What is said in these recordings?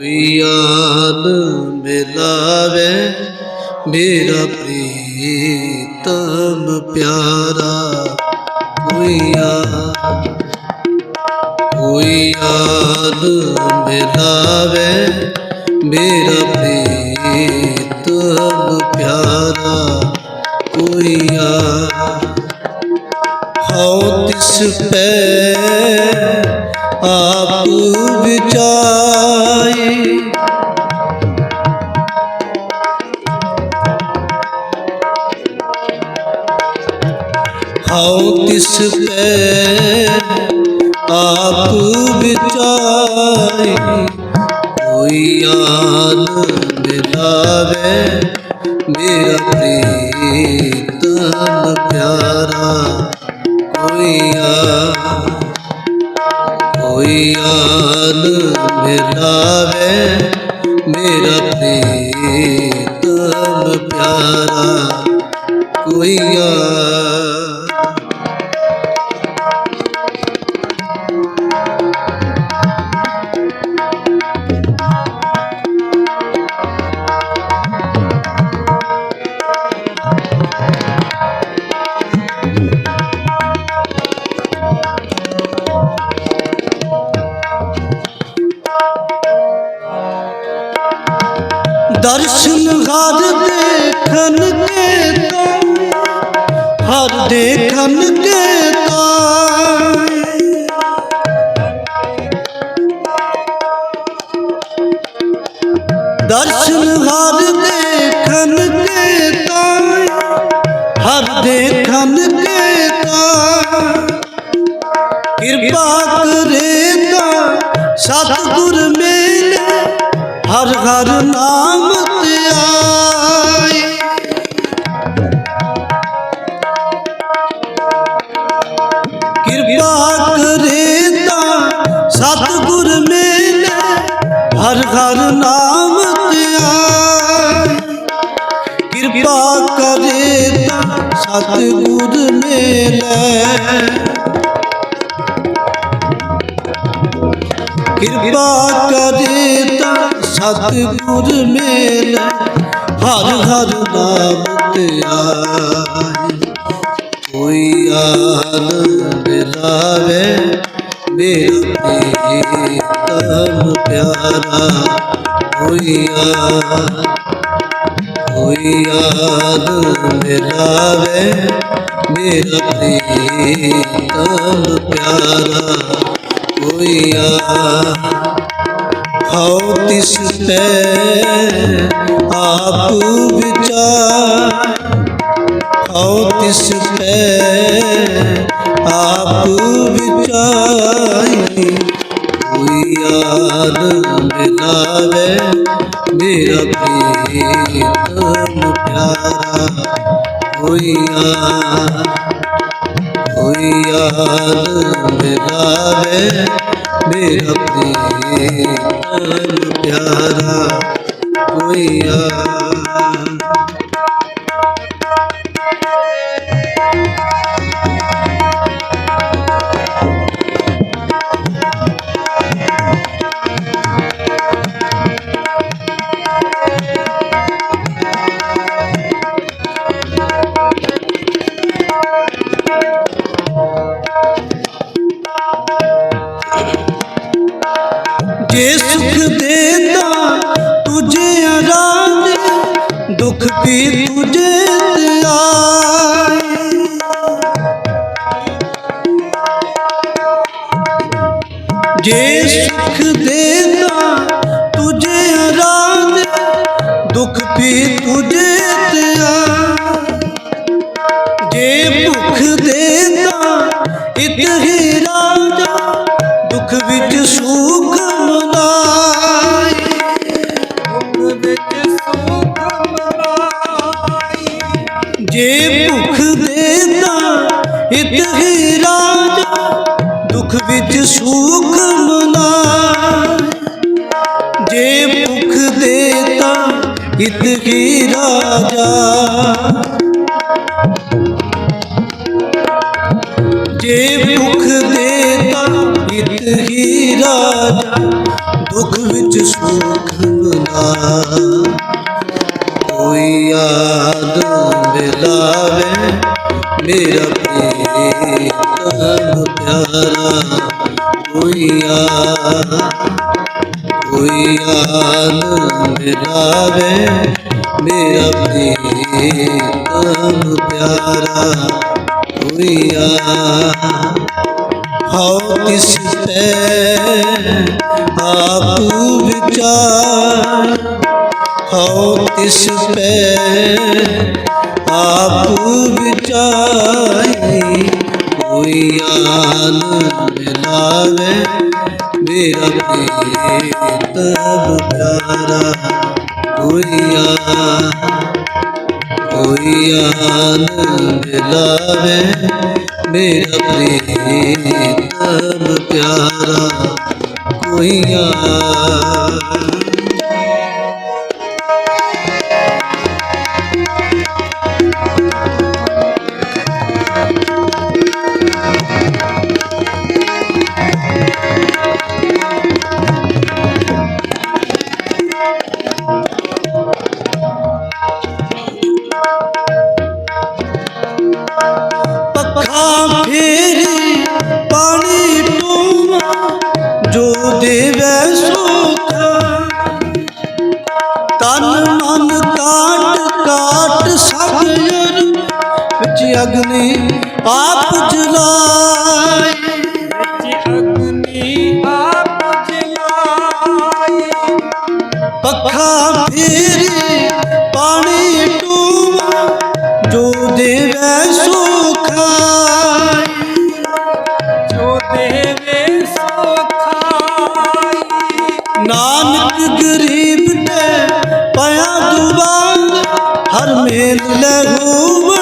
ਯਾਦ ਮਿਲਾਵੇ ਮੇਰਾ ਪ੍ਰੀਤਮ ਪਿਆਰਾ। ਕੋਈ ਯਾਦ ਕੋਈ ਯਾਦ ਮਿਲਾਵੇ ਮੇਰਾ ਪ੍ਰੀਤਮ ਪਿਆਰਾ। ਕੋਈ ਯਾਦ ਹਉ ਤਿਸ ਪੈ ਆਪ ਹਉ ਤਿਸ ਪੈ ਆਪ ਵਿਚਾਈ ਕੋਈ ਯਾਦ ਮਿਲਾਵੇ ਮੇਰਾ ਪ੍ਰੀਤਮ ਪਿਆਰਾ। ਕੋਈ ਯਾਦ ਕੋਈ ਯਾਦ ਮਿਲਾਵੇ ਮੇਰਾ ਪ੍ਰੀਤਮ ਪਿਆਰਾ। ਕੋਈ ਯਾਦ ਦਰਸ਼ਨ ਹਰ ਦੇਖਣ ਕੇ ਤਾਂ, ਹਰ ਦੇਖਣ ਕੇ ਤਾਂ। ਦਰਸ਼ਨ ਹਰ ਦੇਖਣ ਕੇ ਤਾਂ, ਹਰ ਦੇਖਣ ਕੇ ਤਾਂ। ਕਿਰਪਾ ਕਰੇ ਤਾਂ ਸਤਿਗੁਰ ਮੇਲੇ, ਹਰ ਹਰ ਨਾਮ ਹਰ ਨਾਮ ਧਿਆਈ ਕਿਰਪਾ ਕਰੇ ਤਾਂ ਸਤਿਗੁਰ ਮੇਲੇ ਕਿਰਪਾ ਕਰੇ ਤਾਂ ਸਤਿਗੁਰ ਮੇਲ ਹਰ ਹਰ ਨਾਮ ਧਿਆਈ ਕੋਈ ਯਾਦ ਦਿਲਾਵੇ ਮੇਰਾ ਪ੍ਰੀਤਮ ਪਿਆਰਾ ਕੋਈ ਯਾਦ ਕੋਈ ਯਾਦ ਦਿਲਾਵੇ ਮੇਰਾ ਪ੍ਰੀਤਮ ਪਿਆਰਾ ਕੋਈ ਹਉ ਤਿਸ ਪੈ ਆਪ ਵਿਚਾਰ ਹਉ ਤਿਸ ਪੈ ਆਪ ਵਿਚਾਈ ਕੋਈ ਯਾਦ ਮਿਲਾਵੇ ਮੇਰਾ ਪ੍ਰੀਤਮ ਪਿਆਰਾ ਕੋਈ ਯਾਦ ਕੋਈ ਯਾਦ ਮਿਲਾਵੇ ਮੇਰਾ ਪ੍ਰੀਤਮ ਪਿਆਰਾ ਕੋਈ ਯਾਦ ਜੇ ਸੁਖ ਦੇਤਾ ਤੁਝੇ ਆਰਾਮ ਦੁੱਖ ਵੀ ਤੁਝੇ ਤੇ ਆਏ ਜੇ ਸੁਖ ਦੇਤਾ ਤੁਝੇ ਆਰਾਮ ਦੁੱਖ ਵੀ ਤੁਝੇ ਤੇ ਜੇ ਭੁੱਖ ਦੇਤਾ ਇਤ ਦੁੱਖ ਵਿੱਚ ਸੁਖ ਮਨਾਈ ਜੇ ਭੁੱਖ ਦੇਤਾ ਇਤ ਹੀ ਰਾਜਾ। ਜੇ ਭੁੱਖ ਦੇਤਾ ਹਿਤ ਹੀ ਰਾਜਾ। ਦੁਖ ਵਿੱਚ ਸੁਖ ਬੁਲਾ ਕੋਈ ਯਾਦ ਮਿਲਾਵੇ ਮੇਰਾ ਪ੍ਰੀਤਮ ਪਿਆਰਾ ਕੋਈ ਯਾਦ ਕੋਈ ਮਿਲਾਵੇ ਮੇਰਾ ਪ੍ਰੀਤਮ ਪਿਆਰਾ ਕੋਈ ਯਾਦ ਹਉ ਤਿਸ ਤੇ ਆਪ ਵਿਚਾਰ ਹਉ ਤਿਸ ਪੈ ਆਪ ਵਿਚਾਈ ਕੋਈ ਆਨ ਮਿਲਾਵੇ, ਮੇਰਾ ਪ੍ਰੀਤਮ ਪਿਆਰਾ ਕੋਈ ਆ ਕੋਈ ਆਨ ਮਿਲਾਵੇ, ਮੇਰਾ ਪ੍ਰੀਤਮ ਪਿਆਰਾ ਕੋਈ ਆ ਅਗਨੀ ਆਪ ਜਲਾਏ ਵਿੱਚ ਅਗਨੀ ਆਪ ਜਲਾਈ। ਪੱਖਾ ਫੇਰੀ ਪਾਣੀ ਟੂਮਾ ਜੋ ਦੇਵੈ ਸੁਖਾਈ ਜੋ ਦੇਵੇ ਸੋ ਖਾਈ ਨਾਨਕ ਗਰੀਬ ਤੇ ਪਿਆ ਦੁਬਾਰ ਹਰ ਮੇਲ ਲਹੂ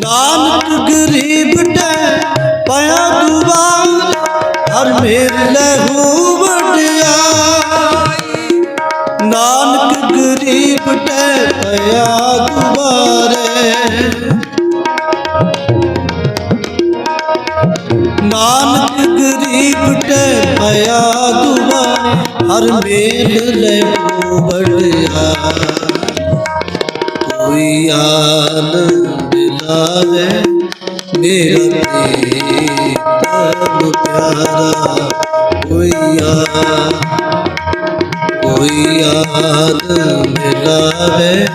ਨਾਨਕ ਗਰੀਬ ਟੈ ਪਿਆ ਦੁਬਾਰ ਹਰ ਮੇਲ ਲਹੂ ਵਡਿਆਈ ਨਾਨਕ ਗਰੀਬ ਟੈ ਪਿਆ ਦੁਬਾਰੇ ਹਰ ਮੇਲ ਲੈ ਬੜਿਆ ਕੋਈ ਆਨ ਮਿਲਾਵੇ ਮੇਰਾ ਪ੍ਰੀਤਮ ਪਿਆਰਾ। ਕੋਈ ਆ ਕੋਈ ਯਾਦ ਮਿਲਾਵੇ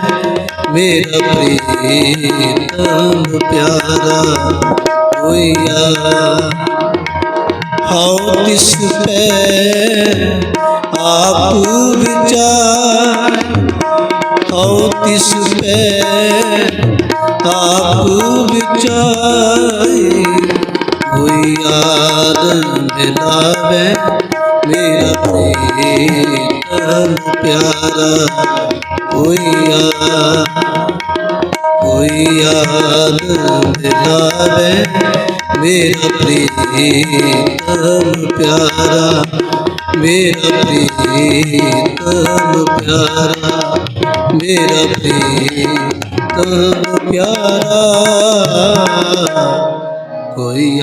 ਮੇਰਾ ਪ੍ਰੀਤਮ ਪਿਆਰਾ। ਕੋਈ ਹਉ ਤਿਸ ਪੈ, ਆਪ ਵਿਚਾਰ। ਹਉ ਤਿਸ ਪੈ, ਆਪ ਵਿਚਾਈ ਕੋਈ ਯਾਦ ਮਿਲਾਵੇ ਮੇਰਾ ਪ੍ਰੀਤਮ ਪਿਆਰਾ। ਕੋਈ ਯਾਦ ਕੋਈ ਯਾਦ ਮਿਲਾਵੇ ਮੇਰਾ ਪ੍ਰੀਤਮ ਪਿਆਰਾ ਮੇਰਾ ਪ੍ਰੀਤਮ ਪਿਆਰਾ ਮੇਰਾ ਪ੍ਰੀਤਮ ਪਿਆਰਾ। ਕੋਈ ਆ